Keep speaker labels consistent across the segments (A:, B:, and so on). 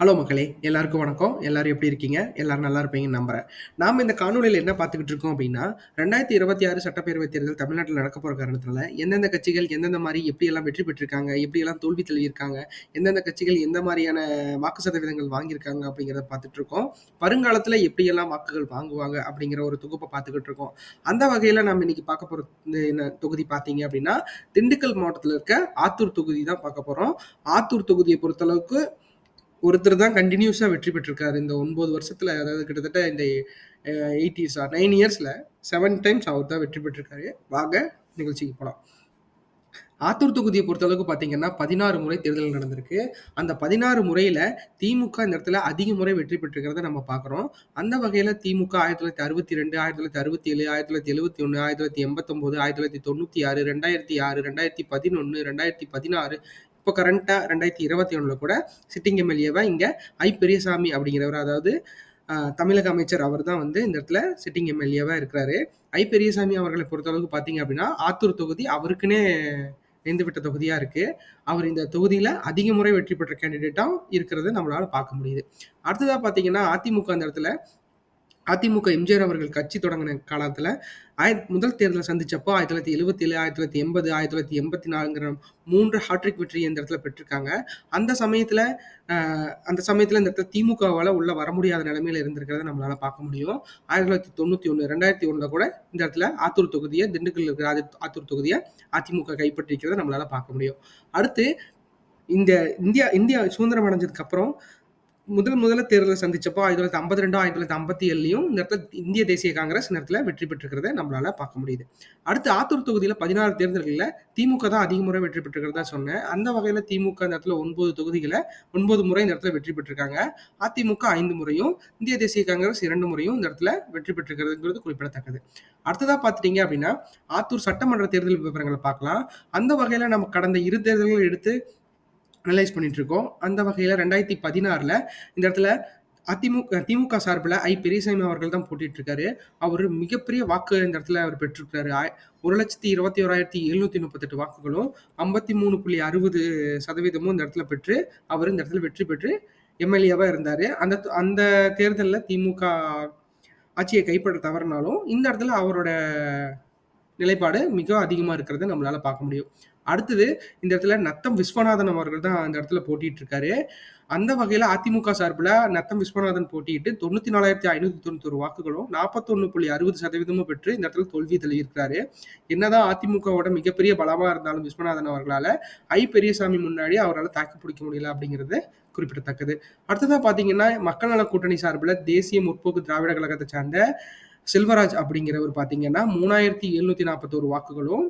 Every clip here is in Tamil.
A: ஹலோ மக்களே எல்லாருக்கும் வணக்கம். எல்லாரும் எப்படி இருக்கீங்க? எல்லாரும் நல்லா இருப்பீங்கன்னு நம்புறேன். நாம இந்த காணொலியில் என்ன பார்த்துக்கிட்டு இருக்கோம் அப்படின்னா ரெண்டாயிரத்தி இருபத்தி ஆறு சட்டப்பேரவை தேர்தல் தமிழ்நாட்டில் நடக்க போகிற காரணத்தினால எந்தெந்த கட்சிகள் எந்தெந்த மாதிரி எப்படியெல்லாம் வெற்றி பெற்றிருக்காங்க எப்படியெல்லாம் தோல்வி தழுவியிருக்காங்க எந்தெந்த கட்சிகள் எந்த மாதிரியான வாக்கு சதவீதங்கள் வாங்கியிருக்காங்க அப்படிங்கிறத பார்த்துட்டு இருக்கோம். வருங்காலத்தில் எப்படியெல்லாம் வாக்குகள் வாங்குவாங்க அப்படிங்கிற ஒரு தொகுப்பை பார்த்துக்கிட்டு இருக்கோம். அந்த வகையில் நம்ம இன்னைக்கு பார்க்க போகிற என்ன தொகுதி பார்த்தீங்க அப்படின்னா திண்டுக்கல் மாவட்டத்தில் இருக்க ஆத்தூர் தொகுதி தான் பார்க்க போகிறோம் ஆத்தூர் தொகுதியை பொறுத்தளவுக்கு ஒருத்தர் தான் கண்டினியூஸாக வெற்றி பெற்றிருக்காரு. இந்த ஒன்பது வருஷத்தில் அதாவது கிட்டத்தட்ட இந்த எயிட்டிஸ் நைன் இயர்ஸில் செவன் டைம்ஸ் அவர் தான் வெற்றி பெற்றிருக்காரு. வாங்க நிகழ்ச்சிக்கு போகலாம் ஆத்தூர் தொகுதியை பொறுத்தளவுக்கு பார்த்தீங்கன்னா பதினாறு முறை தேர்தல் நடந்திருக்கு. அந்த பதினாறு முறையில் திமுக இந்த இடத்துல அதிக முறை வெற்றி பெற்றிருக்கிறத நம்ம பார்க்குறோம். அந்த வகையில் திமுக ஆயிரத்தி தொள்ளாயிரத்தி அறுபத்தி ரெண்டு ஆயிரத்தி தொள்ளாயிரத்தி அறுபத்தி ஏழு ஆயிரத்தி தொள்ளாயிரத்தி எழுபத்தி ஒன்று ஆயிரத்தி தொள்ளாயிரத்தி எண்பத்தொம்போது ஆயிரத்தி தொள்ளாயிரத்தி தொண்ணூற்றி ஆறு ரெண்டாயிரத்தி ஆறு ரெண்டாயிரத்தி பதினொன்று ரெண்டாயிரத்தி பதினாறு இப்போ கரண்ட்டாக ரெண்டாயிரத்தி இருபத்தி ஒன்றில் கூட சிட்டிங் எம்எல்ஏவை இங்கே ஐ பெரியசாமி அப்படிங்கிறவர் அதாவது தமிழக அமைச்சர் அவர் தான் வந்து இந்த இடத்துல சிட்டிங் எம்எல்ஏவாக இருக்கிறாரு. ஐ பெரியசாமி அவர்களை பொறுத்தளவுக்கு பார்த்தீங்க அப்படின்னா ஆத்தூர் தொகுதி அவருக்குன்னே விட்ட தொகுதியாக இருக்குது அவர் இந்த தொகுதியில் அதிக முறை வெற்றி பெற்ற கேண்டிடேட்டாக இருக்கிறத நம்மளால் பார்க்க முடியுது. அடுத்ததாக பார்த்தீங்கன்னா அதிமுக அந்த இடத்துல அதிமுக எம்ஜிஆர் அவர்கள் கட்சி தொடங்கின காலத்தில் ஆயிர முதல் தேர்தலை சந்திச்சப்போ ஆயிரத்தி தொள்ளாயிரத்தி எழுபத்தி ஏழு ஆயிரத்தி தொள்ளாயிரத்தி எண்பது ஆயிரத்தி தொள்ளாயிரத்தி எண்பத்தி நாலுங்கிற மூன்று ஹாட்ரிக் வெற்றி இந்த இடத்துல பெற்றிருக்காங்க. அந்த சமயத்தில் அந்த சமயத்தில் இந்த இடத்துல திமுகவால் உள்ள வர முடியாத நிலைமையில இருந்திருக்கிறத நம்மளால பார்க்க முடியும். ஆயிரத்தி தொள்ளாயிரத்தி தொண்ணூற்றி ஒன்று ரெண்டாயிரத்தி ஒன்றில் கூட இந்த இடத்துல ஆத்தூர் தொகுதியை திண்டுக்கல் இருக்கிற ஆத்தூர் தொகுதியை அதிமுக கைப்பற்றிருக்கிறத நம்மளால பார்க்க முடியும். அடுத்து இந்த இந்தியா இந்தியா சுதந்திரம் அடைஞ்சதுக்கு அப்புறம் முதல் முதல்ல தேர்தலை சந்திச்சப்போ ஆயிரத்தி தொள்ளாயிரத்தி ஐம்பத்தி ரெண்டும் ஆயிரத்தி தொள்ளாயிரத்தி ஐம்பத்தி ஏழுலையும் இந்த இடத்துல இந்திய தேசிய காங்கிரஸ் இந்த இடத்துல வெற்றி பெற்றிருக்கிறத நம்மளால பார்க்க முடியுது. அடுத்து ஆத்தூர் தொகுதியில் பதினாறு தேர்தல்களில் திமுக தான் அதிக முறை வெற்றி பெற்றிருக்கிறதா சொன்னேன். அந்த வகையில் திமுக இந்த இடத்துல ஒன்பது தொகுதிகளை ஒன்பது முறை இந்த இடத்துல வெற்றி பெற்றிருக்காங்க. அதிமுக ஐந்து முறையும் இந்திய தேசிய காங்கிரஸ் இரண்டு முறையும் இந்த இடத்துல வெற்றி பெற்றிருக்கிறதுங்கிறது குறிப்பிடத்தக்கது. அடுத்ததாக பார்த்துட்டீங்க அப்படின்னா ஆத்தூர் சட்டமன்ற தேர்தல் விவரங்களை பார்க்கலாம். அந்த வகையில் நம்ம கடந்த இரு தேர்தல்கள் எடுத்து அனலைஸ் பண்ணிட்டு இருக்கோம் அந்த வகையில் ரெண்டாயிரத்தி பதினாறில் இந்த இடத்துல அதிமுக திமுக சார்பில் ஐ பெரியசாமி அவர்கள் தான் போட்டிட்டு இருக்காரு அவர் மிகப்பெரிய வாக்கு இந்த இடத்துல அவர் பெற்றிருக்காரு. ஒரு லட்சத்தி இருபத்தி ஓராயிரத்தி எழுநூத்தி முப்பத்தெட்டு வாக்குகளும் ஐம்பத்தி மூணு புள்ளி அறுபது சதவீதமும் இந்த இடத்துல பெற்று அவர் இந்த இடத்துல வெற்றி பெற்று எம்எல்ஏவாக இருந்தார். அந்த அந்த தேர்தலில் திமுக ஆட்சியை கைப்பற்ற தவறினாலும் இந்த இடத்துல அவரோட நிலைப்பாடு மிக அதிகமாக இருக்கிறத நம்மளால பார்க்க முடியும். அடுத்தது இந்த இடத்துல நத்தம் விஸ்வநாதன் அவர்கள் தான் அந்த இடத்துல போட்டிட்டு இருக்காரு. அந்த வகையில் அதிமுக சார்பில் நத்தம் விஸ்வநாதன் போட்டியிட்டு தொண்ணூற்றி நாலாயிரத்தி ஐநூற்றி தொண்ணூத்தொரு வாக்குகளும் நாற்பத்தொன்று புள்ளி அறுபது சதவீதமும் பெற்று இந்த இடத்துல தோல்வி தள்ளியிருக்கிறாரு என்னதான் அதிமுகவோட மிகப்பெரிய பலமாக இருந்தாலும் விஸ்வநாதன் அவர்களால் ஐ பெரியசாமி முன்னாடி அவரால் தாக்கி பிடிக்க முடியல அப்படிங்கிறது குறிப்பிடத்தக்கது. அடுத்ததாக பார்த்தீங்கன்னா மக்கள் நல கூட்டணி சார்பில் தேசிய முற்போக்கு திராவிட கழகத்தை சார்ந்த செல்வராஜ் அப்படிங்கிறவர் பார்த்தீங்கன்னா மூணாயிரத்தி எழுநூத்தி நாற்பத்தோரு வாக்குகளும்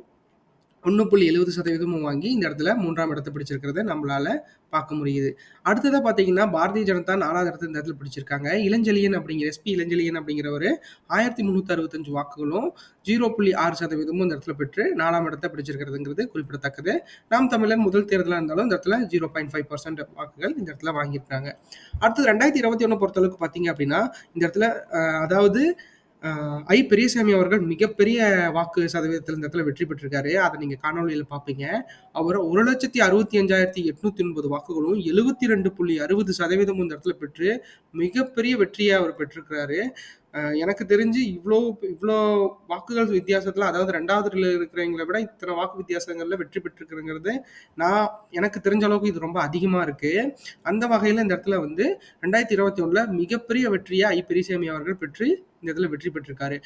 A: ஒன்று புள்ளி எழுபது சதவீதமும் வாங்கி இந்த இடத்துல மூன்றாம் இடத்தை பிடிச்சிருக்கிறத நம்மளால பார்க்க முடியுது. அடுத்ததாக பார்த்தீங்கன்னா பாரதிய ஜனதா நாலாவது இடத்துல இந்த இடத்துல பிடிச்சிருக்காங்க. இளஞ்செழியன் அப்படிங்கிற எஸ்பி இளஞ்செழியன் அப்படிங்கிறவர் ஆயிரத்தி முந்நூற்றி அறுபத்தஞ்சு வாக்குகளும் ஜீரோ புள்ளி ஆறு சதவீதமும் இந்த இடத்துல பெற்று நாலாம் இடத்தை பிடிச்சிருக்கிறதுங்கிறது குறிப்பிடத்தக்கது. நாம் தமிழர் முதல் தேர்தலாக இருந்தாலும் இந்த இடத்துல ஜீரோ பாயிண்ட் ஃபைவ் பர்சன்ட் வாக்குகள் இந்த இடத்துல வாங்கியிருக்காங்க. அடுத்தது ரெண்டாயிரத்தி இருபத்தி ஒன்று பொறுத்தளவுக்கு பார்த்தீங்க அப்படின்னா இந்த இடத்துல அதாவது ஐ பெரியசாமி அவர்கள் மிகப்பெரிய வாக்கு சதவீதத்தில் இந்த இடத்துல வெற்றி பெற்றிருக்காரு. அதை நீங்க காணொலியில் பார்ப்பீங்க அவர் ஒரு லட்சத்தி அறுபத்தி அஞ்சாயிரத்தி எட்நூத்தி ஒன்பது வாக்குகளும் எழுபத்தி ரெண்டு புள்ளி அறுபது சதவீதம் இந்த இடத்துல பெற்று மிகப்பெரிய வெற்றியை அவர் பெற்றிருக்கிறாரு. எனக்கு தெரிஞ்சு இவ்வளோ இவ்வளோ வாக்குகள் வித்தியாசத்தில் அதாவது ரெண்டாவதுல இருக்கிறவங்களை விட இத்தனை வாக்கு வித்தியாசங்களில் வெற்றி பெற்றிருக்கிறங்கிறது நான் எனக்கு தெரிஞ்ச அளவுக்கு இது ரொம்ப அதிகமாக இருக்குது அந்த வகையில் இந்த இடத்துல வந்து ரெண்டாயிரத்தி இருபத்தி ஒன்றில் மிகப்பெரிய வெற்றியை ஐ பெரியசாமி அவர்கள் பெற்று இந்த இடத்துல வெற்றி பெற்றிருக்காரு.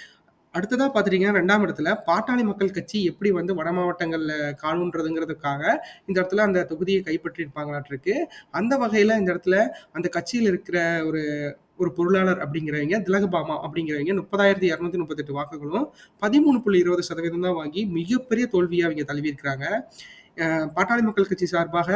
A: அடுத்ததாக பார்த்துட்டீங்கன்னா ரெண்டாம் இடத்துல பாட்டாளி மக்கள் கட்சி எப்படி வந்து வட மாவட்டங்களில் காணுன்றதுங்கிறதுக்காக இந்த இடத்துல அந்த தொகுதியை கைப்பற்றியிருப்பாங்களாட்டிருக்கு. அந்த வகையில் இந்த இடத்துல அந்த கட்சியில் இருக்கிற ஒரு ஒரு பொருளாளர் அப்படிங்கிறவங்க திலகபாமா அப்படிங்கிறவங்க முப்பதாயிரத்தி இரநூத்தி முப்பத்தெட்டு வாக்குகளும் பதிமூணு புள்ளி இருபது சதவீதம் தான் வாங்கி மிகப்பெரிய தோல்வியை அவங்க தழுவியிருக்கிறாங்க. பாட்டாளி மக்கள் கட்சி சார்பாக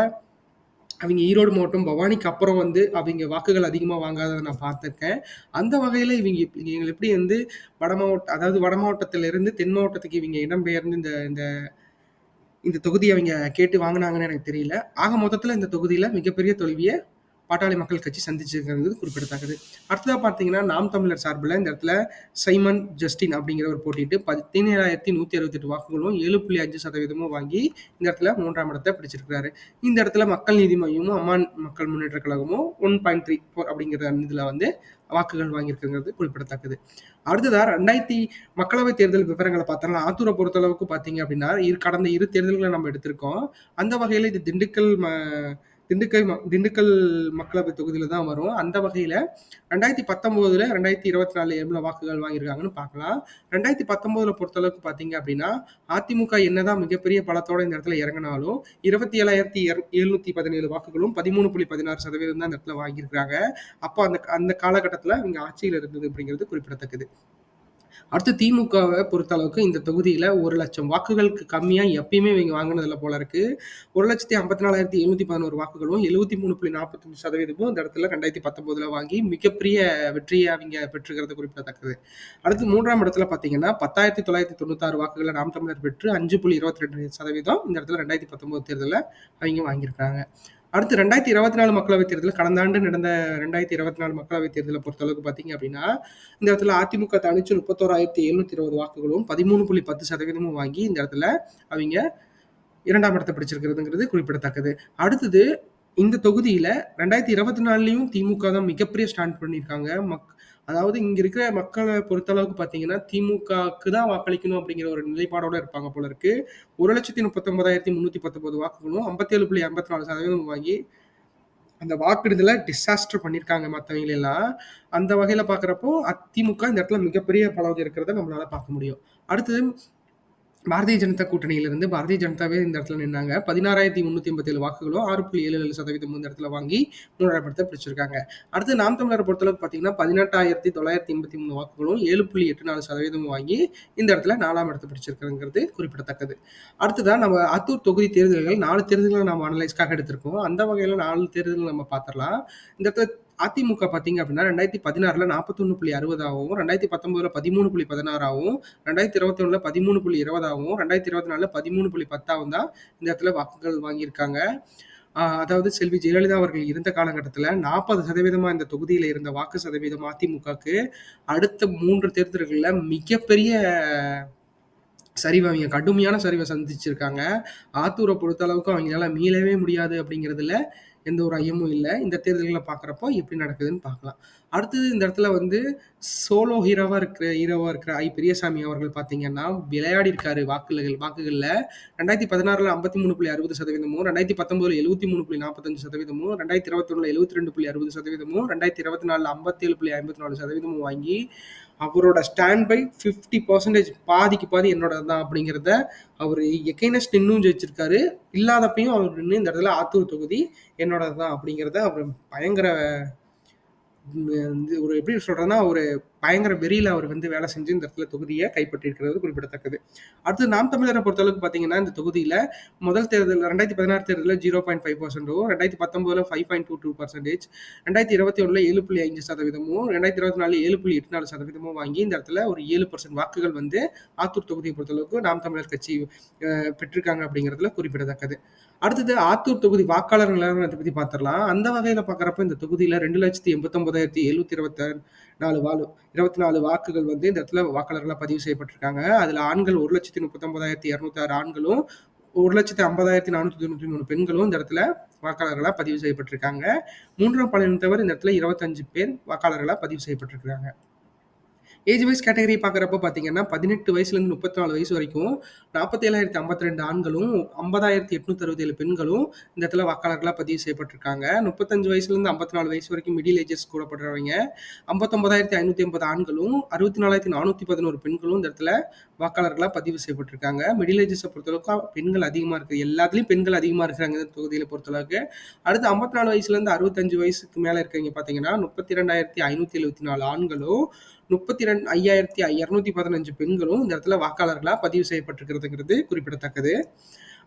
A: அவங்க ஈரோடு மாவட்டம் பவானிக்கு அப்புறம் வந்து அவங்க வாக்குகள் அதிகமாக வாங்காததை நான் பார்த்துருக்கேன். அந்த வகையில் இவங்க இவங்க எப்படி வந்து வட மாவட்ட அதாவது வட மாவட்டத்திலிருந்து தென் மாவட்டத்துக்கு இவங்க இடம்பெயர்ந்து இந்த இந்த இந்த தொகுதியை அவங்க கேட்டு வாங்கினாங்கன்னு எனக்கு தெரியல. ஆக மொத்தத்தில் இந்த தொகுதியில் மிகப்பெரிய தோல்வியை பாட்டாளி மக்கள் கட்சி சந்திச்சிருக்கிறது குறிப்பிடத்தக்கது. அடுத்ததாக பார்த்தீங்கன்னா நாம் தமிழர் சார்பில் இந்த இடத்துல சைமன் ஜஸ்டின் அப்படிங்கிறவர் போட்டிட்டு பதினேழாயிரத்தி நூற்றி அறுபத்தெட்டு வாக்குகளும் ஏழு புள்ளி அஞ்சு சதவீதமும் வாங்கி இந்த இடத்துல மூன்றாம் இடத்தை பிடிச்சிருக்கிறாரு. இந்த இடத்துல மக்கள் நீதி மையமும் அம்மான் மக்கள் முன்னேற்ற கழகமும் ஒன் பாயிண்ட் த்ரீ ஃபோர் அப்படிங்கிற இதில் வந்து வாக்குகள் வாங்கியிருக்கிறது குறிப்பிடத்தக்கது. அடுத்ததாக ரெண்டாயிரத்தி மக்களவை தேர்தல் விவரங்களை பார்த்தோம்னா ஆத்தூரை பொறுத்தளவுக்கு பார்த்தீங்க அப்படின்னா இரு கடந்த இரு தேர்தல்களை நம்ம எடுத்திருக்கோம். அந்த வகையில் இது திண்டுக்கல் ம- திண்டுக்கல் ம- திண்டுக்கல் மக்களவை தொகுதியில தான் வரும். அந்த வகையில ரெண்டாயிரத்தி பத்தொன்பதுல ரெண்டாயிரத்தி இருபத்தி நாலு எவ்வளவு வாக்குகள் வாங்கியிருக்காங்கன்னு பார்க்கலாம். ரெண்டாயிரத்தி பத்தொன்பதுல பொறுத்தளவுக்கு பார்த்தீங்க அப்படின்னா அதிமுக என்னதான் மிகப்பெரிய பலத்தோட இந்த இடத்துல இறங்கினாலும் இருபத்தி ஏழாயிரத்தி எழுநூத்தி பதினேழு வாக்குகளும் பதிமூணு புள்ளி பதினாறு சதவீதம் தான் இந்த இடத்துல வாங்கியிருக்காங்க அப்போ அந்த அந்த காலகட்டத்தில் இவங்க ஆட்சியில் இருந்தது அப்படிங்கிறது குறிப்பிடத்தக்கது. அடுத்து திமுகவை பொறுத்த அளவுக்கு இந்த தொகுதியில ஒரு லட்சம் வாக்குகளுக்கு கம்மியா எப்பயுமே இவங்க வாங்கினதுல போல இருக்கு. ஒரு லட்சத்தி ஐம்பத்தி நாலாயிரத்தி எழுநூத்தி பதினோரு வாக்குகளும் எழுபத்தி மூணு புள்ளி நாற்பத்தஞ்சு சதவீதமும் இந்த இடத்துல ரெண்டாயிரத்தி பத்தொன்பதுல வாங்கி மிகப்பெரிய வெற்றியை அவங்க பெற்றுக்கிறது குறிப்பிடத்தக்கது. அடுத்து மூன்றாம் இடத்துல பாத்தீங்கன்னா பத்தாயிரத்தி தொள்ளாயிரத்தி தொண்ணூத்தாறு வாக்குகளை நாம் தமிழர் பெற்று அஞ்சு புள்ளி இருபத்தி ரெண்டு சதவீதம் இந்த இடத்துல ரெண்டாயிரத்தி பத்தொன்பது தேர்தலில் அவங்க வாங்கியிருக்காங்க. அடுத்து ரெண்டாயிரத்தி இருபத்தி நாலு மக்களவைத் தேர்தல் கடந்த ஆண்டு நடந்த ரெண்டாயிரத்தி இருபத்தி நாலு மக்களவைத் தேர்தலை பொறுத்தளவுக்கு பார்த்தீங்க அப்படின்னா இந்த இடத்துல அதிமுக தனிச்சு முப்பத்தோராயிரத்தி எழுநூத்தி இருபது வாக்குகளும் பதிமூணு புள்ளி பத்து சதவீதமும் வாங்கி இந்த இடத்துல அவங்க இரண்டாம் இடத்தை பிடிச்சிருக்கிறதுங்கிறது குறிப்பிடத்தக்கது. அடுத்தது இந்த தொகுதியில ரெண்டாயிரத்தி இருபத்தி நாலுலயும் திமுக தான் மிகப்பெரிய ஸ்டாண்ட் பண்ணியிருக்காங்க. மக் அதாவது இங்க இருக்கிற மக்களை பொறுத்தளவுக்கு பாத்தீங்கன்னா திமுகவுக்கு தான் வாக்களிக்கணும் அப்படிங்கிற ஒரு நிலைப்பாடோட இருப்பாங்க போல இருக்கு. ஒரு லட்சத்தி முப்பத்தொன்பதாயிரத்தி முன்னூத்தி பத்தொன்பது வாக்குகளும் ஐம்பத்தேழு புள்ளி ஐம்பத்தி நாலு சதவீதம் வாங்கி அந்த வாக்குறுதில டிசாஸ்டர் பண்ணியிருக்காங்க மற்றவங்க எல்லாம். அந்த வகையில பாக்குறப்போ அதிமுக இந்த இடத்துல மிகப்பெரிய பலம் இருக்கிறத நம்மளால பார்க்க முடியும். அடுத்தது பாரதிய ஜனதா கூட்டணியிலிருந்து பாரதிய ஜனதாவே இந்த இடத்துல நின்னாங்க. பதினாறாயிரத்தி முன்னூத்தி ஐம்பத்தேழு வாக்குகளும் ஆறு புள்ளி ஏழு ஏழு சதவீதம் இந்த இடத்துல வாங்கி மூன்றாம் இடத்தை பிடிச்சிருக்காங்க. அடுத்து நாம் தமிழரை பொறுத்தளவுக்கு பார்த்தீங்கன்னா பதினெட்டாயிரத்தி தொள்ளாயிரத்தி எண்பத்தி மூணு வாக்குகளும் ஏழு புள்ளி எட்டு நாலு சதவீதம் வாங்கி இந்த இடத்துல நாலாம் இடத்தை பிடிச்சிருக்கிறதுங்கிறது குறிப்பிடத்தக்கது. அடுத்ததான் நம்ம ஆத்தூர் தொகுதி தேர்தல்கள் நாலு தேர்தல்களை நம்ம அனலைஸ்க்காக எடுத்திருக்கோம். அந்த வகையில நாலு தேர்தல்கள் நம்ம பார்த்துடலாம். இந்த இடத்துல அதிமுக பார்த்தீங்க அப்படின்னா ரெண்டாயிரத்தி பதினாறுல நாற்பத்தொன்னு புள்ளி அறுபதாகவும் ரெண்டாயிரத்தி பத்தொன்பதுல பதிமூணு புள்ளி பதினாறாவும் ரெண்டாயிரத்தி இருபத்தி ஒண்ணுல பதிமூணு புள்ளி இருபதாகவும் ரெண்டாயிரத்தி இருபத்தி நாலுல பதிமூணு புள்ளி பத்தாவும் தான் இந்த இடத்துல வாக்குகள் வாங்கியிருக்காங்க. அதாவது செல்வி ஜெயலலிதா அவர்கள் இருந்த காலகட்டத்தில் நாற்பது சதவீதமா இந்த தொகுதியில இருந்த வாக்கு சதவீதம் அதிமுகக்கு அடுத்த மூன்று தேர்தல்களில் மிகப்பெரிய சரிவை அவங்க கடுமையான சரிவை சந்திச்சிருக்காங்க. ஆத்தூரை பொறுத்த அளவுக்கு அவங்களால மீளவே முடியாது அப்படிங்கிறதுல எந்த ஒரு ஐயமும் இல்லை. இந்த தேர்தல்களை பார்க்குறப்போ எப்படி நடக்குதுன்னு பார்க்கலாம் அடுத்தது இந்த இடத்துல வந்து சோலோ ஹீரோவாக இருக்கிற ஹீரோவாக இருக்கிற ஐ பெரியசாமி அவர்கள் பார்த்தீங்கன்னா விளையாடி இருக்காரு வாக்குகள் வாக்குகளில். ரெண்டாயிரத்தி பதினாறுல ஐம்பத்தி மூணு புள்ளி அறுபது சதவீதமும் ரெண்டாயிரத்தி பத்தொன்பதுல எழுபத்தி மூணு புள்ளி நாற்பத்தஞ்சு சதவீதமும் ரெண்டாயிரத்தி இருபத்தொன்னில் எழுபத்தி ரெண்டு புள்ளி அறுபது சதவீதமும் ரெண்டாயிரத்தி இருபத்தி நாலில் ஐம்பத்தேழு புள்ளி ஐம்பத்தி நாலு சதவீதமும் வாங்கி அவரோட ஸ்டாண்ட் பை ஃபிஃப்டி பர்சன்டேஜ் பாதிக்கு பாதி என்னோட தான் அப்படிங்கிறத அவர் எகைனஸ்ட் நின்றும் ஜெயிச்சிருக்காரு. இல்லாதப்பையும் அவர் நின்று இந்த இடத்துல ஆத்தூர் தொகுதி என்னோட தான் அப்படிங்கிறத அவர் பயங்கர வந்து ஒரு எப்படி சொல்றேன்னா ஒரு பயங்கர வெறியில் அவர் வந்து வேலை செஞ்சு இந்த இடத்துல தொகுதியை கைப்பற்றியிருக்கிறது குறிப்பிடத்தக்கது. அடுத்து நாம் தமிழரை பொறுத்தளவுக்கு பார்த்தீங்கன்னா இந்த தொகுதியில் முதல் தேர்தல் ரெண்டாயிரத்தி பதினாறு தேர்தலில் ஜீரோ பாயிண்ட் ஃபைவ் பர்சன்டும் ரெண்டாயிரத்தி பத்தொன்பதுல five point two two percentage ரெண்டாயிரத்தி இருபத்தி ஒன்றில் ஏழு புள்ளி அஞ்சு சதவீதமும் ரெண்டாயிரத்தி இருபத்தி நாலு ஏழு புள்ளி எட்டு நாலு சதவீதமும் வாங்கி இந்த இடத்துல ஒரு ஏழு பர்சன்ட் வாக்குகள் வந்து ஆத்தூர் தொகுதியை பொறுத்தளவுக்கு நாம் தமிழர் கட்சி பெற்றிருக்காங்க அப்படிங்கிறதுல குறிப்பிடத்தக்கது. அடுத்தது ஆத்தூர் தொகுதி வாக்காளர் நிலவரத்தை பற்றி பார்த்துடலாம். அந்த வகையில் பார்க்குறப்ப இந்த தொகுதியில் ரெண்டு லட்சத்தி எண்பத்தொம்பதாயிரத்தி எழுநூத்தி இருபத்தி நாலு வாலு இருபத்தி நாலு வாக்குகள் வந்து இந்த இடத்துல வாக்காளர்களாக பதிவு செய்யப்பட்டிருக்காங்க. அதுல ஆண்கள் ஒரு லட்சத்தி முப்பத்தொன்பதாயிரத்தி இரநூத்தாறு ஆண்களும் ஒரு லட்சத்தி ஐம்பதாயிரத்தி நானூத்தி தொண்ணூத்தி மூணு பெண்களும் இந்த இடத்துல வாக்காளர்களாக பதிவு செய்யப்பட்டிருக்காங்க. மூன்றாம் பாலினத்தவர் இந்த இடத்துல இருபத்தஞ்சு பேர் வாக்காளர்களாக பதிவு செய்யப்பட்டிருக்காங்க ஏஜ் வைஸ் கேட்டகரி பார்க்குறப்ப பார்த்தீங்கன்னா பதினெட்டு வயசுலேருந்து முப்பத்தி நாலு வயசு வரைக்கும் நாற்பத்தேழாயிரத்தி ஐம்பத்தி ரெண்டு ஆண்களும் ஐம்பதாயிரத்தி எட்நூத்தி அறுபத்தி ஏழு பெண்களும் இந்த இடத்துல வாக்காளர்களாக பதிவு செய்யப்பட்டிருக்காங்க. முப்பத்தஞ்சு வயசுலேருந்து ஐம்பத்தி நாலு வயசு வரைக்கும் மிடில் ஏஜஸ் கூடப்படுறவங்க ஐம்பத்தொம்பதாயிரத்தி ஐநூற்றி ஐம்பது ஆண்களும் அறுபத்தி நாலாயிரத்தி நானூற்றி பதினோரு பெண்களும் இந்த இடத்துல வாக்காளர்களாக பதிவு செய்யப்பட்டிருக்காங்க. மிடில் ஏஜஸை பொறுத்தளவுக்கு பெண்கள் அதிகமாக இருக்குது. எல்லாத்துலேயும் பெண்கள் அதிகமாக இருக்கிறாங்க இந்த தொகுதியில் பொறுத்தளவுக்கு. அடுத்து ஐம்பத்தி நாலு வயசுலேருந்து அறுபத்தஞ்சு வயசுக்கு மேலே இருக்கிறவங்க பார்த்தீங்கன்னா முப்பத்தி ரெண்டாயிரத்தி ஐநூற்றி எழுபத்தி நாலு ஆண்களும் முப்பத்தி ரெண்டு ஐயாயிரத்தி இரநூத்தி பதினஞ்சு பெண்களும் இந்த இடத்துல வாக்காளர்களாக பதிவு செய்யப்பட்டிருக்கிறதுங்கிறது குறிப்பிடத்தக்கது.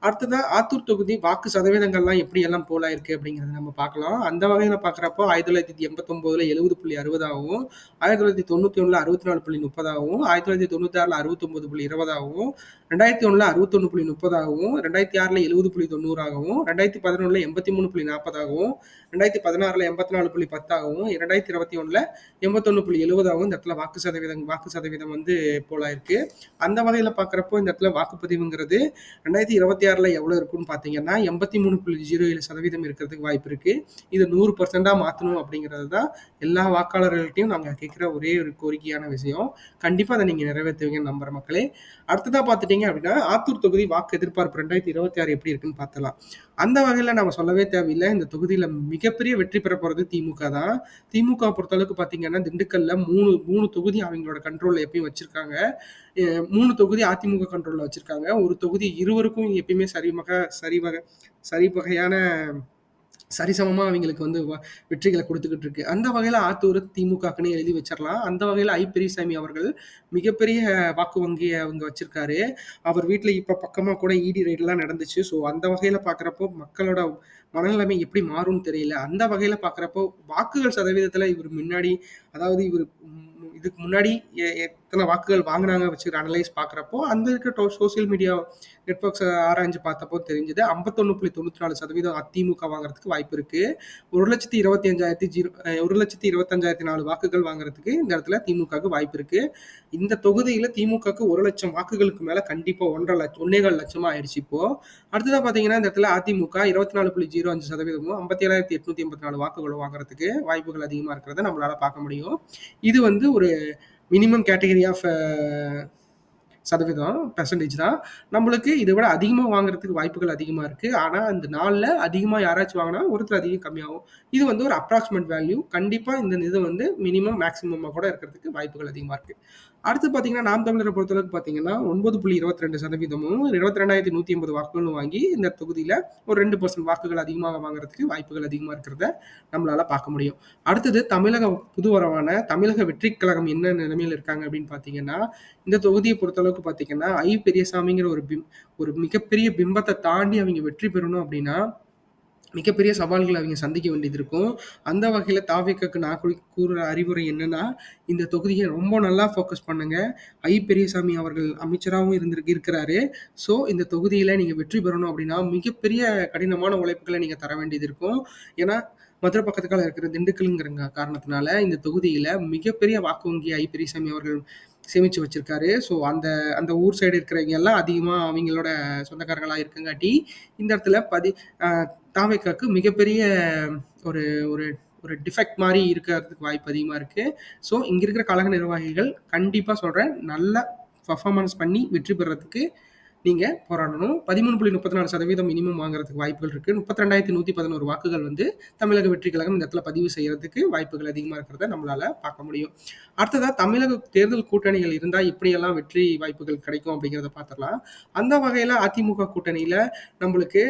A: அடுத்ததா ஆத்தூர் தொகுதி வாக்கு சதவீதங்கள்லாம் எப்படி எல்லாம் போலாயிருக்கு அப்படிங்கிறத நம்ம பார்க்கலாம். அந்த வகையில் பார்க்குறப்போ ஆயிரத்தி தொள்ளாயிரத்தி எண்பத்தொன்பதுல எழுபது புள்ளி அறுபதாகவும் ஆயிரத்தி தொள்ளாயிரத்தி தொண்ணூற்றி ஒண்ணுல அறுபத்தி நாலு புள்ளி முப்பதாகவும் ஆயிரத்தி தொள்ளாயிரத்தி தொண்ணூற்றி ஆறுல அறுபத்தொம்பது புள்ளி இருபதாகவும் ரெண்டாயிரத்தி ஒன்றில் அறுபத்தொன்னு புள்ளி முப்பதாகவும் ரெண்டாயிரத்தி ஆறுல எழுபது புள்ளி தொண்ணூறாகவும் ரெண்டாயிரத்தி பதினொன்றில் எண்பத்தி மூணு புள்ளி நாற்பதாகவும் ரெண்டாயிரத்தி பதினாறில் எண்பத்தி நாலு புள்ளி பத்தாகவும் ரெண்டாயிரத்தி இருபத்தி ஒன்றில் எண்பத்தொன்னு புள்ளி எழுபதாகவும் இந்த இடத்துல வாக்கு சதவீதம் வாக்கு சதவீதம் வந்து போலாயிருக்கு அந்த வகையில் பார்க்குறப்போ இந்த இடத்துல வாக்குப்பதிவுங்கிறது ரெண்டாயிரத்தி இருபத்தி ஆறில் எவ்வளோ இருக்குன்னு பார்த்தீங்கன்னா எண்பத்தி மூணு புள்ளி ஜீரோ ஏழு சதவீதம் இருக்கிறதுக்கு வாய்ப்பு இருக்குது இது நூறு பர்சண்டாக மாற்றணும் அப்படிங்கிறது தான் எல்லா வாக்காளர்கள்ட்டையும் நாங்கள் கேட்குற ஒரே ஒரு கோரிக்கையான விஷயம். கண்டிப்பாக அதை நீங்கள் நிறைவேற்றுவீங்கன்னு நம்புற மக்களே. அடுத்ததாக பார்த்துட்டீங்க அப்படின்னா ஆத்தூர் தொகுதி வாக்கு எதிர்பார்ப்பு ரெண்டாயிரத்தி இருபத்தி ஆறு எப்படி இருக்குன்னு பார்த்தலாம் அந்த வகையில் நம்ம சொல்லவே தேவையில்லை. இந்த தொகுதியில் மிகப்பெரிய வெற்றி பெற போகிறது திமுக தான். திமுக பொறுத்தளவுக்கு பார்த்தீங்கன்னா திண்டுக்கல்ல மூணு மூணு தொகுதி அவங்களோட கண்ட்ரோலில் எப்பயும் வச்சிருக்காங்க. மூணு தொகுதி அதிமுக கண்ட்ரோலில் வச்சிருக்காங்க. ஒரு தொகுதி இருவருக்கும் எப்பயுமே சரிமக சரிவக சரி வகையான சரிசமமாக அவங்களுக்கு வந்து வெற்றிகளை கொடுத்துக்கிட்டு இருக்கு. அந்த வகையில் ஆத்தூர் திமுகக்குன்னு எழுதி வச்சிடலாம் அந்த வகையில் ஐ. பெரியசாமி அவர்கள் மிகப்பெரிய வாக்கு வங்கியை அவங்க வச்சிருக்காரு. அவர் வீட்டில் இப்போ பக்கமாக கூட இடி ரைடெல்லாம் நடந்துச்சு. ஸோ அந்த வகையில் பார்க்குறப்போ மக்களோட மனநிலைமை எப்படி மாறும்னு தெரியல. அந்த வகையில் பார்க்குறப்போ வாக்குகள் சதவீதத்தில் இவர் முன்னாடி அதாவது இவர் இதுக்கு முன்னாடி எத்தனை வாக்குகள் வாங்கினாங்க வச்சுக்கிற அனலைஸ் பார்க்குறப்போ அந்த இருக்கிற சோசியல் மீடியா நெட்ஒர்க்ஸ் ஆராய்ஞ்சு பார்த்தப்போ தெரிஞ்சது ஐம்பத்தொன்று புள்ளி தொண்ணூற்றி நாலு சதவீதம் அதிமுக வாங்குறதுக்கு வாய்ப்பு இருக்கு. ஒரு லட்சத்தி இருபத்தி அஞ்சாயிரத்தி ஜீரோ ஒரு லட்சத்தி இருபத்தஞ்சாயிரத்தி நாலு வாக்குகள் வாங்குறதுக்கு இந்த இடத்துல திமுகவுக்கு வாய்ப்பு இருக்கு. இந்த தொகுதியில் திமுகவுக்கு ஒரு லட்சம் வாக்குகளுக்கு மேலே கண்டிப்பாக ஒன்றரை லட்சம் ஒன்னேகால் லட்சமாக ஆயிடுச்சு இப்போ. அடுத்ததாக பார்த்தீங்கன்னா இந்த இடத்துல அதிமுக இருபத்தி நாலு புள்ளி ஜீரோ அஞ்சு சதவீதமும் ஐம்பத்தி ஏழாயிரத்தி எட்நூத்தி எண்பத்தி நாலு வாக்குகளும் வாங்குறதுக்கு வாய்ப்புகள் அதிகமாக இருக்கிறத நம்மளால பார்க்க முடியும். இது வந்து ஒரு மினிமம் கேட்டகரி ஆஃப் சதவீதம் பெர்சன்டேஜ் தான். நம்மளுக்கு இதை விட அதிகமாக வாங்குறதுக்கு வாய்ப்புகள் அதிகமாக இருக்குது ஆனால் அந்த நாளில் அதிகமாக யாராச்சும் வாங்கினா ஒருத்தர் அதிகம் கம்மியாகும். இது வந்து ஒரு அப்ராக்சிமேட் வேல்யூ கண்டிப்பாக இந்த இது வந்து மினிமம் மேக்ஸிமமாக கூட இருக்கிறதுக்கு வாய்ப்புகள் அதிகமாக இருக்குது அடுத்து பார்த்தீங்கன்னா நாம் தமிழரை பொறுத்தளவுக்கு பார்த்தீங்கன்னா ஒன்பது புள்ளி இருபத்தி ரெண்டு சதவீதமும் இருபத்தி ரெண்டாயிரத்தி நூற்றி ஐம்பது வாக்குகளும் வாங்கி இந்த தொகுதியில் ஒரு ரெண்டு பர்சன்ட் வாக்குகள் அதிகமாக வாங்குறதுக்கு வாய்ப்புகள் அதிகமாக இருக்கிறத நம்மளால் பார்க்க முடியும். அடுத்தது தமிழக புதுவரவான தமிழக வெற்றி கழகம் என்ன நிலைமையில் இருக்காங்க அப்படின்னு பார்த்தீங்கன்னா இந்த தொகுதியை பொறுத்தளவுக்கு பார்த்தீங்கன்னா ஐ பெரியசாமிங்கிற ஒரு பிம் ஒரு மிகப்பெரிய பிம்பத்தை தாண்டி அவங்க வெற்றி பெறணும் அப்படின்னா மிகப்பெரிய சவால்களை அவங்க சந்திக்க வேண்டியது இருக்கும். அந்த வகையில் தாவிக்கக்கு நான் கூறுற அறிவுரை என்னன்னா இந்த தொகுதியை ரொம்ப நல்லா ஃபோக்கஸ் பண்ணுங்க. ஐ பெரியசாமி அவர்கள் அமைச்சராகவும் இருந்திருக்கு இருக்கிறாரு. ஸோ இந்த தொகுதியில் நீங்கள் வெற்றி பெறணும் அப்படின்னா மிகப்பெரிய கடினமான உழைப்புகளை நீங்கள் தர வேண்டியது இருக்கும். ஏன்னா மதுரை பக்கத்துக்கால இருக்கிற திண்டுக்கல்ங்கிற காரணத்தினால இந்த தொகுதியில் மிகப்பெரிய வாக்கு வங்கி ஐ பெரியசாமி அவர்கள் சேமித்து வச்சிருக்காரு. ஸோ அந்த அந்த ஊர் சைடு இருக்கிறவங்க எல்லாம் அதிகமாக அவங்களோட சொந்தக்காரங்களாக இருக்கங்காட்டி இந்த இடத்துல பதி தாவைக்காக்கு மிகப்பெரிய ஒரு ஒரு ஒரு டிஃபெக்ட் மாதிரி இருக்கிறதுக்கு வாய்ப்பு அதிகமாக இருக்குது ஸோ இங்கே இருக்கிற கழக நிர்வாகிகள் கண்டிப்பாக சொல்கிறேன் நல்ல பர்ஃபார்மன்ஸ் பண்ணி வெற்றி பெறத்துக்கு நீங்கள் போராடணும். பதிமூணு புள்ளி முப்பத்தி நாலு சதவீதம் மினிமம் வாங்குறதுக்கு வாய்ப்புகள் இருக்குது முப்பத்தி ரெண்டாயிரத்தி நூற்றி பதினோரு வாக்குகள் வந்து தமிழக வெற்றி கழகம் இந்த இடத்துல பதிவு செய்யறதுக்கு வாய்ப்புகள் அதிகமாக இருக்கிறத நம்மளால் பார்க்க முடியும். அடுத்ததாக தமிழக தேர்தல் கூட்டணிகள் இருந்தால் இப்படியெல்லாம் வெற்றி வாய்ப்புகள் கிடைக்கும் அப்படிங்கிறத பார்த்துடலாம். அந்த வகையில் அதிமுக கூட்டணியில் நம்மளுக்கு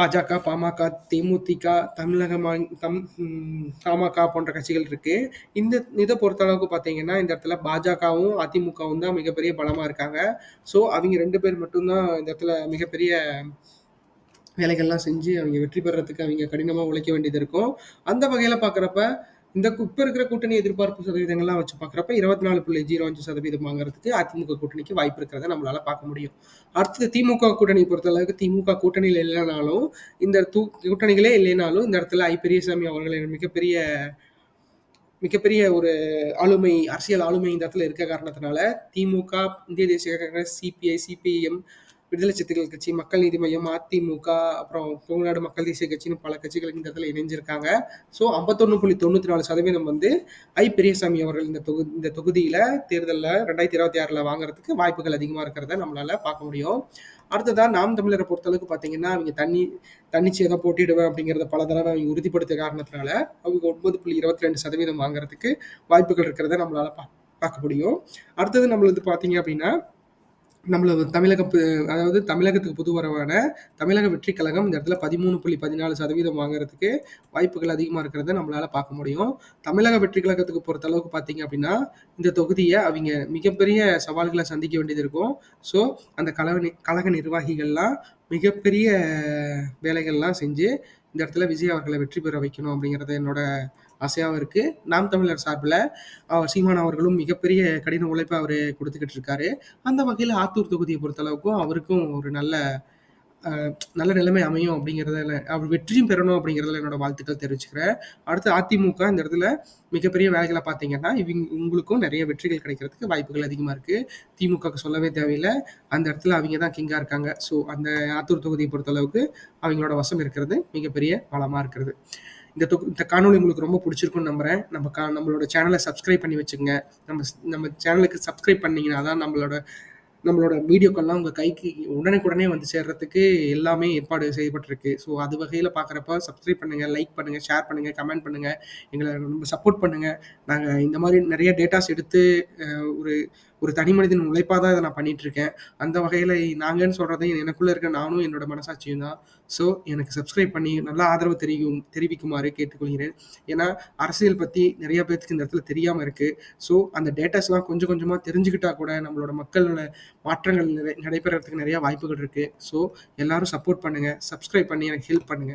A: பாஜக பாமக தேமுதிக தமிழக தம் தமாக போன்ற கட்சிகள் இருக்கு. இந்த இதை பொறுத்தளவுக்கு பார்த்தீங்கன்னா இந்த இடத்துல பாஜகவும் அதிமுகவும் தான் மிகப்பெரிய பலமாக இருக்காங்க. ஸோ அவங்க ரெண்டு பேர் மட்டும்தான் இந்த இடத்துல மிகப்பெரிய வேலைகள்லாம் செஞ்சு அவங்க வெற்றி பெறத்துக்கு அவங்க கடினமாக உழைக்க வேண்டியது இருக்கும். அந்த வகையில் பார்க்குறப்ப இந்த இப்போ இருக்கிற கூட்டணி எதிர்பார்ப்பு சதவீதங்கள்லாம் வச்சு பார்க்குறப்ப இருபத்தி நாலு புள்ளி ஜீரோ அஞ்சு சதவீதம் வாங்குறதுக்கு அதிமுக கூட்டணிக்கு வாய்ப்பு இருக்கிறத நம்மளால பார்க்க முடியும். அடுத்தது திமுக கூட்டணி பொறுத்தளவுக்கு திமுக கூட்டணியில் இல்லைனாலும் இந்த தூ கூட்டணிகளே இல்லைனாலும் இந்த இடத்துல ஐ. பெரியசாமி அவர்களின் மிகப்பெரிய மிகப்பெரிய ஒரு ஆளுமை அரசியல் ஆளுமை இந்த இடத்துல இருக்க காரணத்தினால திமுக இந்திய தேசிய காங்கிரஸ் சிபிஐ சிபிஎம் விடுதலை சிறுத்தைகள் கட்சி மக்கள் நீதி மையம் அதிமுக அப்புறம் தமிழ்நாடு மக்கள் தேசிய கட்சின்னு பல கட்சிகள் இந்த இடத்துல இணைஞ்சிருக்காங்க. ஸோ ஐம்பத்தொன்னு புள்ளி தொண்ணூற்றி நாலு சதவீதம் வந்து ஐ. பெரியசாமி அவர்கள் இந்த தொகு இந்த தொகுதியில் தேர்தலில் ரெண்டாயிரத்தி இருபத்தி ஆறில் வாங்குறதுக்கு வாய்ப்புகள் அதிகமாக இருக்கிறத நம்மளால பார்க்க முடியும். அடுத்ததான் நாம் தமிழரை பொறுத்தளவுக்கு பார்த்தீங்கன்னா அவங்க தண்ணி தன்னிச்சையாக தான் போட்டிடுவேன் அப்படிங்கிறத பல தடவை அவங்க உறுதிப்படுத்த காரணத்தினால அவங்க ஒன்பது புள்ளி இருபத்தி ரெண்டு சதவீதம் வாங்குறதுக்கு வாய்ப்புகள் இருக்கிறத நம்மளால பார்க்க முடியும். அடுத்தது நம்மளது பார்த்தீங்க அப்படின்னா நம்மள தமிழக பு அதாவது தமிழகத்துக்கு புது வரவான தமிழக வெற்றி கழகம் இந்த இடத்துல பதிமூணு புள்ளி பதினாலு சதவீதம் வாங்குறதுக்கு வாய்ப்புகள் அதிகமாக இருக்கிறத நம்மளால் பார்க்க முடியும். தமிழக வெற்றி கழகத்துக்கு பொறுத்த அளவுக்கு பார்த்தீங்க அப்படின்னா இந்த தொகுதியை அவங்க மிகப்பெரிய சவால்களை சந்திக்க வேண்டியது இருக்கும். ஸோ அந்த கழக கழக நிர்வாகிகள்லாம் மிகப்பெரிய வேலைகள்லாம் செஞ்சு இந்த இடத்துல விஜய் அவர்களை வெற்றி பெற வைக்கணும் அப்படிங்கிறது என்னோட ஆசையாகவும் இருக்குது நாம் தமிழர் சார்பில் அவர் சீமான் அவர்களும் மிகப்பெரிய கடின உழைப்பை அவர் கொடுத்துக்கிட்டு இருக்காரு. அந்த வகையில் ஆத்தூர் தொகுதியை பொறுத்தளவுக்கும் அவருக்கும் ஒரு நல்ல நல்ல நிலைமை அமையும் அப்படிங்கிறதுல அவர் வெற்றியும் பெறணும் அப்படிங்கிறதுல என்னோட வாழ்த்துக்கள் தெரிவிச்சுக்கிறேன். அடுத்து அதிமுக இந்த இடத்துல மிகப்பெரிய வேலைகளை பார்த்தீங்கன்னா இவங்க உங்களுக்கும் நிறைய வெற்றிகள் கிடைக்கிறதுக்கு வாய்ப்புகள் அதிகமாக இருக்குது திமுகவுக்கு சொல்லவே தேவையில்லை. அந்த இடத்துல அவங்க தான் கிங்காக இருக்காங்க. ஸோ அந்த ஆத்தூர் தொகுதியை பொறுத்தளவுக்கு அவங்களோட வசம் இருக்கிறது மிகப்பெரிய பலமாக இருக்கிறது. இந்த தொகு இந்த காணொலி உங்களுக்கு ரொம்ப பிடிச்சிருக்கும்னு நம்புறேன். நம்ம கா நம்மளோட சேனலை சப்ஸ்கிரைப் பண்ணி வச்சுங்க நம்ம நம்ம சேனலுக்கு சப்ஸ்கிரைப் பண்ணீங்கன்னா தான் நம்மளோட நம்மளோட வீடியோக்கள்லாம் உங்கள் கைக்கு உடனுக்குடனே வந்து சேர்றதுக்கு எல்லாமே ஏற்பாடு செய்யப்பட்டிருக்கு. ஸோ அது வகையில் பார்க்குறப்ப சப்ஸ்கிரைப் பண்ணுங்கள் லைக் பண்ணுங்கள் ஷேர் பண்ணுங்கள் கமெண்ட் பண்ணுங்கள் எங்களை ரொம்ப சப்போர்ட் பண்ணுங்கள் நாங்கள் இந்த மாதிரி நிறைய டேட்டாஸ் எடுத்து ஒரு ஒரு தனி மனிதன் உழைப்பாக தான் இதை நான் பண்ணிட்டு இருக்கேன் அந்த வகையில் நாங்கன்னு சொல்கிறதையும் எனக்குள்ளே இருக்க நானும் என்னோட மனசாட்சியும் தான். ஸோ எனக்கு சப்ஸ்கிரைப் பண்ணி நல்லா ஆதரவு தெரிவிக்கும் தெரிவிக்குமாறு கேட்டுக்கொள்கிறேன். ஏன்னா அரசியல் பற்றி நிறைய பேர்த்துக்கு இந்த இடத்துல தெரியாமல் இருக்குது ஸோ அந்த டேட்டாஸ்லாம் கொஞ்சம் கொஞ்சமாக தெரிஞ்சுக்கிட்டா கூட நம்மளோட மக்களோட மாற்றங்கள் நிறை- நடைபெறறதுக்கு நிறைய வாய்ப்புகள் இருக்குது ஸோ எல்லாரும் சப்போர்ட் பண்ணுங்கள் சப்ஸ்கிரைப் பண்ணி எனக்கு ஹெல்ப் பண்ணுங்கள்